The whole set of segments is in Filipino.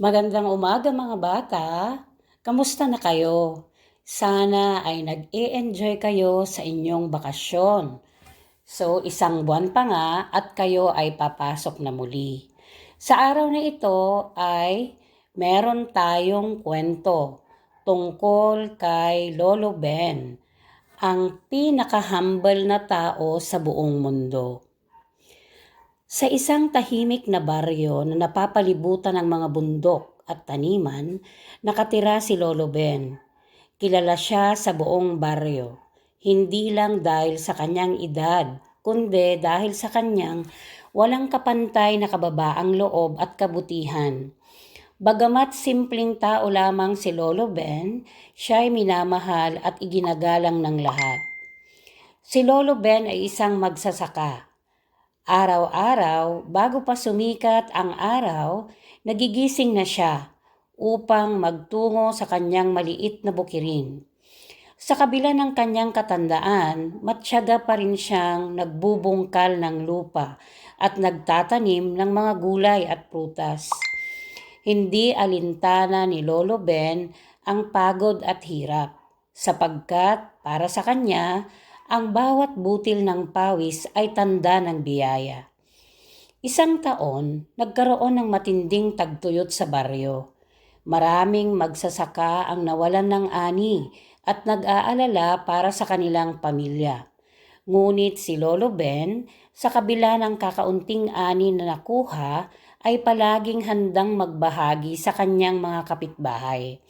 Magandang umaga mga bata. Kamusta na kayo? Sana ay nag-e-enjoy kayo sa inyong bakasyon. So, isang buwan pa nga at kayo ay papasok na muli. Sa araw na ito ay meron tayong kwento tungkol kay Lolo Ben, ang pinaka-humble na tao sa buong mundo. Sa isang tahimik na baryo na napapalibutan ng mga bundok at taniman, nakatira si Lolo Ben. Kilala siya sa buong baryo, hindi lang dahil sa kanyang edad, kundi dahil sa kanyang walang kapantay na kababaang loob at kabutihan. Bagamat simpleng tao lamang si Lolo Ben, siya ay minamahal at iginagalang ng lahat. Si Lolo Ben ay isang magsasaka. Araw-araw, bago pa sumikat ang araw, nagigising na siya upang magtungo sa kanyang maliit na bukirin. Sa kabila ng kanyang katandaan, matyaga pa rin siyang nagbubungkal ng lupa at nagtatanim ng mga gulay at prutas. Hindi alintana ni Lolo Ben ang pagod at hirap, sapagkat para sa kanya, ang bawat butil ng pawis ay tanda ng biyaya. Isang taon, nagkaroon ng matinding tagtuyot sa baryo. Maraming magsasaka ang nawalan ng ani at nag-aalala para sa kanilang pamilya. Ngunit si Lolo Ben, sa kabila ng kakaunting ani na nakuha, ay palaging handang magbahagi sa kanyang mga kapitbahay.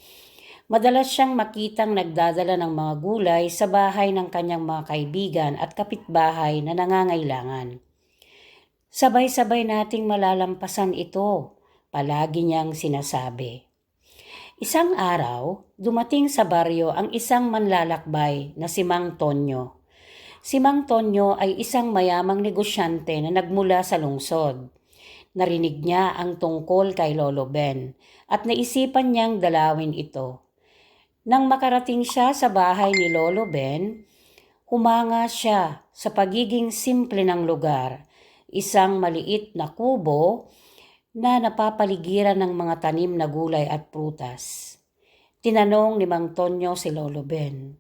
Madalas siyang makitang nagdadala ng mga gulay sa bahay ng kanyang mga kaibigan at kapitbahay na nangangailangan. Sabay-sabay nating malalampasan ito, palagi niyang sinasabi. Isang araw, dumating sa baryo ang isang manlalakbay na si Mang Tonyo. Si Mang Tonyo ay isang mayamang negosyante na nagmula sa lungsod. Narinig niya ang tungkol kay Lolo Ben at naisipan niyang dalawin ito. Nang makarating siya sa bahay ni Lolo Ben, humanga siya sa pagiging simple ng lugar isang maliit na kubo na napapaligiran ng mga tanim na gulay at prutas. Tinanong ni Mang Tonyo si Lolo Ben,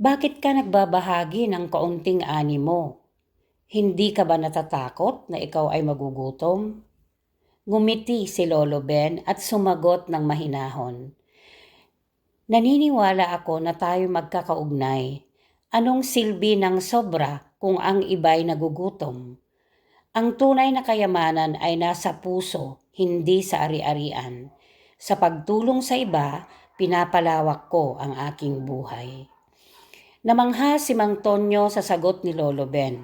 Bakit ka nagbabahagi ng kaunting ani mo? Hindi ka ba natatakot na ikaw ay magugutom? Ngumiti si Lolo Ben at sumagot ng mahinahon. Naniniwala ako na tayo magkakaugnay. Anong silbi ng sobra kung ang iba'y nagugutom? Ang tunay na kayamanan ay nasa puso, hindi sa ari-arian. Sa pagtulong sa iba, pinapalawak ko ang aking buhay. Namangha si Mang Tonyo sa sagot ni Lolo Ben.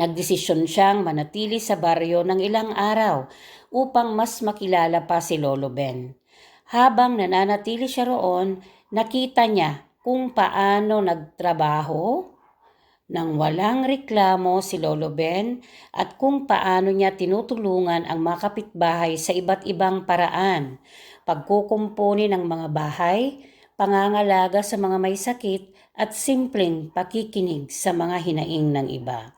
Nagdesisyon siyang manatili sa baryo ng ilang araw upang mas makilala pa si Lolo Ben. Habang nananatili siya roon, nakita niya kung paano nagtrabaho nang walang reklamo si Lolo Ben at kung paano niya tinutulungan ang mga kapitbahay sa iba't ibang paraan, pagkukumpuni ng mga bahay, pangangalaga sa mga may sakit at simpleng pakikinig sa mga hinaing ng iba.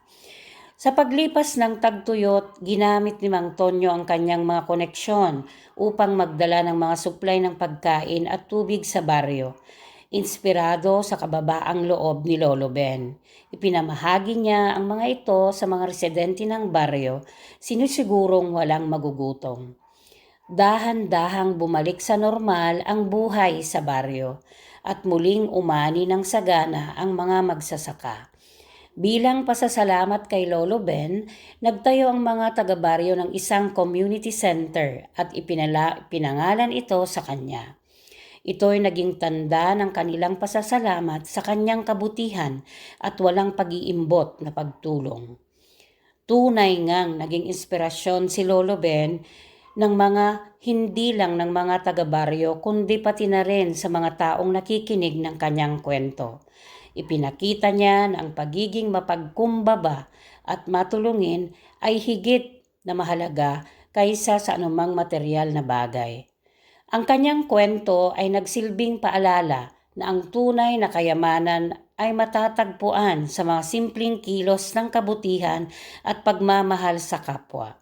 Sa paglipas ng tagtuyot, ginamit ni Mang Tonyo ang kanyang mga koneksyon upang magdala ng mga supply ng pagkain at tubig sa baryo inspirado sa kababaang loob ni Lolo Ben. Ipinamahagi niya ang mga ito sa mga residente ng baryo, sinusigurong walang magugutom. Dahan-dahang bumalik sa normal ang buhay sa baryo at muling umani ng sagana ang mga magsasaka. Bilang pasasalamat kay Lolo Ben, nagtayo ang mga taga-baryo ng isang community center at ipinala, pinangalan ito sa kanya. Ito ay naging tanda ng kanilang pasasalamat sa kanyang kabutihan at walang pag-iimbot na pagtulong. Tunay ngang naging inspirasyon si Lolo Ben ng mga hindi lang ng mga taga-baryo kundi pati na rin sa mga taong nakikinig ng kanyang kwento. Ipinakita niya na ang pagiging mapagkumbaba at matulungin ay higit na mahalaga kaysa sa anumang material na bagay. Ang kanyang kwento ay nagsilbing paalala na ang tunay na kayamanan ay matatagpuan sa mga simpleng kilos ng kabutihan at pagmamahal sa kapwa.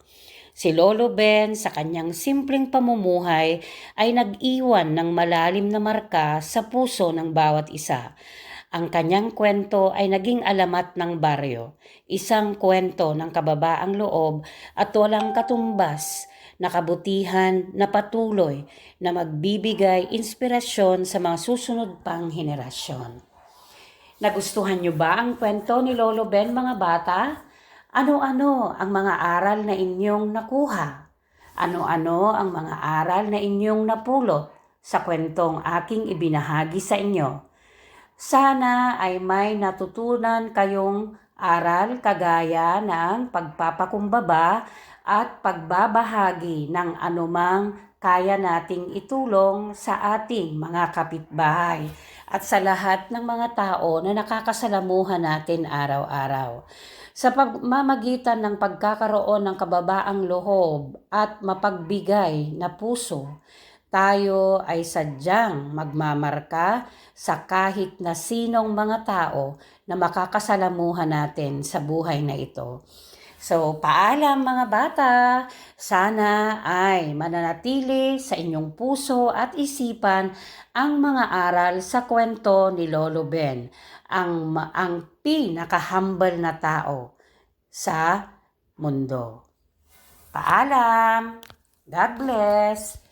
Si Lolo Ben sa kanyang simpleng pamumuhay ay nag-iwan ng malalim na marka sa puso ng bawat isa. Ang kanyang kwento ay naging alamat ng baryo, isang kwento ng kababaang loob at walang katumbas na kabutihan na patuloy na magbibigay inspirasyon sa mga susunod pang henerasyon. Nagustuhan niyo ba ang kwento ni Lolo Ben mga bata? Ano-ano ang mga aral na inyong nakuha? Ano-ano ang mga aral na inyong napulot sa kwentong aking ibinahagi sa inyo? Sana ay may natutunan kayong aral kagaya ng pagpapakumbaba at pagbabahagi ng anumang kaya nating itulong sa ating mga kapitbahay at sa lahat ng mga tao na nakakasalamuhan natin araw-araw. Sa pagmamagitan ng pagkakaroon ng kababaang loob at mapagbigay na puso, tayo ay sadyang magmamarka sa kahit na sinong mga tao na makakasalamuhan natin sa buhay na ito. So, paalam mga bata, sana ay mananatili sa inyong puso at isipan ang mga aral sa kwento ni Lolo Ben, ang, ang pinaka-humble na tao sa mundo. Paalam! God bless!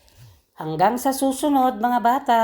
Hanggang sa susunod mga bata!